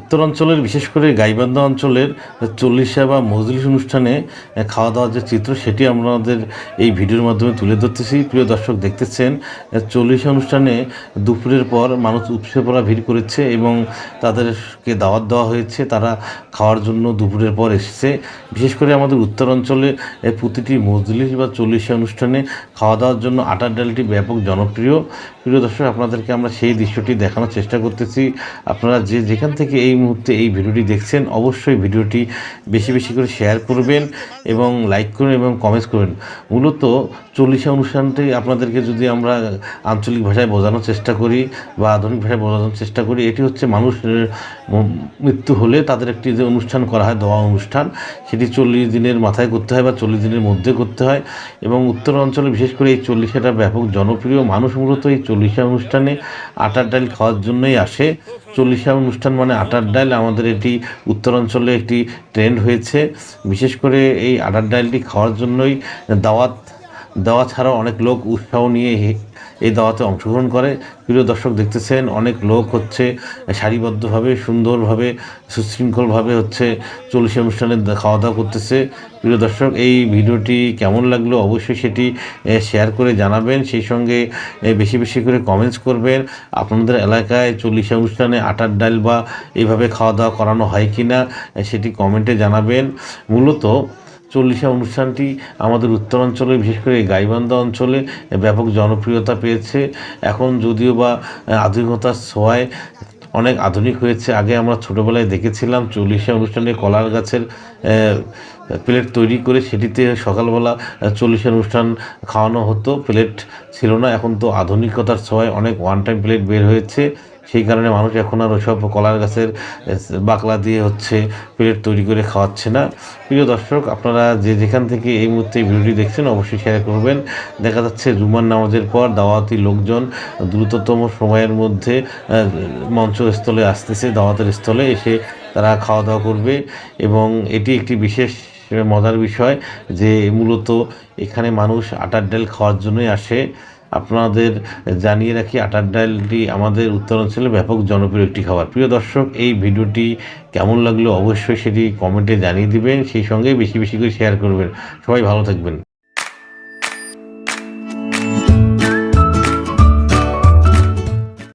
উত্তরাঞ্চলের, বিশেষ করে গাইবান্ধা অঞ্চলের চল্লিশা বা মজলিস অনুষ্ঠানে খাওয়া দাওয়ার যে চিত্র, সেটি আমাদের এই ভিডিওর মাধ্যমে তুলে ধরতেছি। প্রিয় দর্শক দেখতেছেন চল্লিশা অনুষ্ঠানে দুপুরের পর মানুষ উপসে পড়া ভিড় করেছে এবং তাদেরকে দাওয়াত দেওয়া হয়েছে। তারা খাওয়ার জন্য দুপুরের পর এসেছে। বিশেষ করে আমাদের উত্তরাঞ্চলে প্রতিটি মজলিস বা চল্লিশা অনুষ্ঠানে খাওয়া দাওয়ার জন্য আটার ডালটি ব্যাপক জনপ্রিয়। প্রিয় দর্শক, আপনাদেরকে আমরা সেই দৃশ্যটি দেখানোর চেষ্টা করতেছি। আপনারা যে যেখান থেকে এই মুহূর্তে এই ভিডিওটি দেখছেন, অবশ্যই ভিডিওটি বেশি বেশি করে শেয়ার করবেন এবং লাইক করুন এবং কমেন্টস করবেন মূলত চল্লিশা অনুষ্ঠানটি আপনাদেরকে যদি আমরা আঞ্চলিক ভাষায় বোঝানোর চেষ্টা করি বা আধুনিক ভাষায় বোঝানোর চেষ্টা করি, এটি হচ্ছে মানুষের মৃত্যু হলে তাদের একটি যে অনুষ্ঠান করা হয়, দোয়া অনুষ্ঠান, সেটি চল্লিশ দিনের মাথায় করতে হয় বা চল্লিশ দিনের মধ্যে করতে হয় এবং উত্তর অঞ্চলে বিশেষ করে এই চল্লিশাটা ব্যাপক জনপ্রিয়। মানুষ মূলত এই চল্লিশা অনুষ্ঠানে আটার ডাল খাওয়ার জন্যই আসে। চল্লিশা অনুষ্ঠান মানে আটার ডাল। আমাদের এটি উত্তরাঞ্চলে একটি ট্রেন্ড হয়েছে। বিশেষ করে এই আটার ডালটি খাওয়ার জন্যই দাওয়াত দেওয়া ছাড়াও অনেক লোক উৎসাহ নিয়ে এই দাওয়াতে অংশগ্রহণ করে। প্রিয় দর্শক দেখতেছেন, অনেক লোক হচ্ছে সারিবদ্ধভাবে, সুন্দরভাবে, সুশৃঙ্খলভাবে হচ্ছে চল্লিশ অনুষ্ঠানে খাওয়া দাওয়া করতেছে। প্রিয় দর্শক, এই ভিডিওটি কেমন লাগল অবশ্যই সেটি শেয়ার করে জানাবেন। সেই সঙ্গে বেশি বেশি করে কমেন্টস করবেন। আপনাদের এলাকায় চল্লিশা অনুষ্ঠানে আটার ডাল বা এইভাবে খাওয়া দাওয়া করানো হয় কি না সেটি কমেন্টে জানাবেন। মূলত চল্লিশা অনুষ্ঠানটি আমাদের উত্তরাঞ্চলে বিশেষ করে গাইবান্ধা অঞ্চলে ব্যাপক জনপ্রিয়তা পেয়েছে। এখন যদিও বা আধুনিকতার ছোঁয়ায় অনেক আধুনিক হয়েছে। আগে আমরা ছোটোবেলায় দেখেছিলাম চল্লিশা অনুষ্ঠানে কলার গাছের প্লেট তৈরি করে সেটিতে সকালবেলা চল্লিশা অনুষ্ঠান খাওয়ানো হতো। প্লেট ছিল না। এখন তো আধুনিকতার ছোঁয়ায় অনেক ওয়ান টাইম প্লেট বের হয়েছে। সেই কারণে মানুষ এখন আর ওসব কলার গাছের বাকলা দিয়ে হচ্ছে প্লেট তৈরি করে খাওয়াচ্ছে না। প্রিয় দর্শক, আপনারা যে যেখান থেকে এই মুহূর্তে ভিডিওটি দেখছেন অবশ্যই শেয়ার করবেন। দেখা যাচ্ছে জুমার নামাজের পর দাওয়াতি লোকজন দ্রুততম সময়ের মধ্যে মঞ্চস্থলে আসতেছে, দাওয়াতের স্থলে এসে তারা খাওয়া দাওয়া করবে এবং এটি একটি বিশেষ মজার বিষয় যে মূলত এখানে মানুষ আটার ডাল খাওয়ার জন্যই আসে। আপনাদের জানিয়ে রাখি, আটার ডালটি আমাদের উত্তরাঞ্চলে ব্যাপক জনপ্রিয় একটি খাবার। প্রিয় দর্শক, এই ভিডিওটি কেমন লাগল অবশ্যই সেটি কমেন্টে জানিয়ে দিবেন, সেই সঙ্গে বেশি বেশি করে শেয়ার করবেন। সবাই ভালো থাকবেন।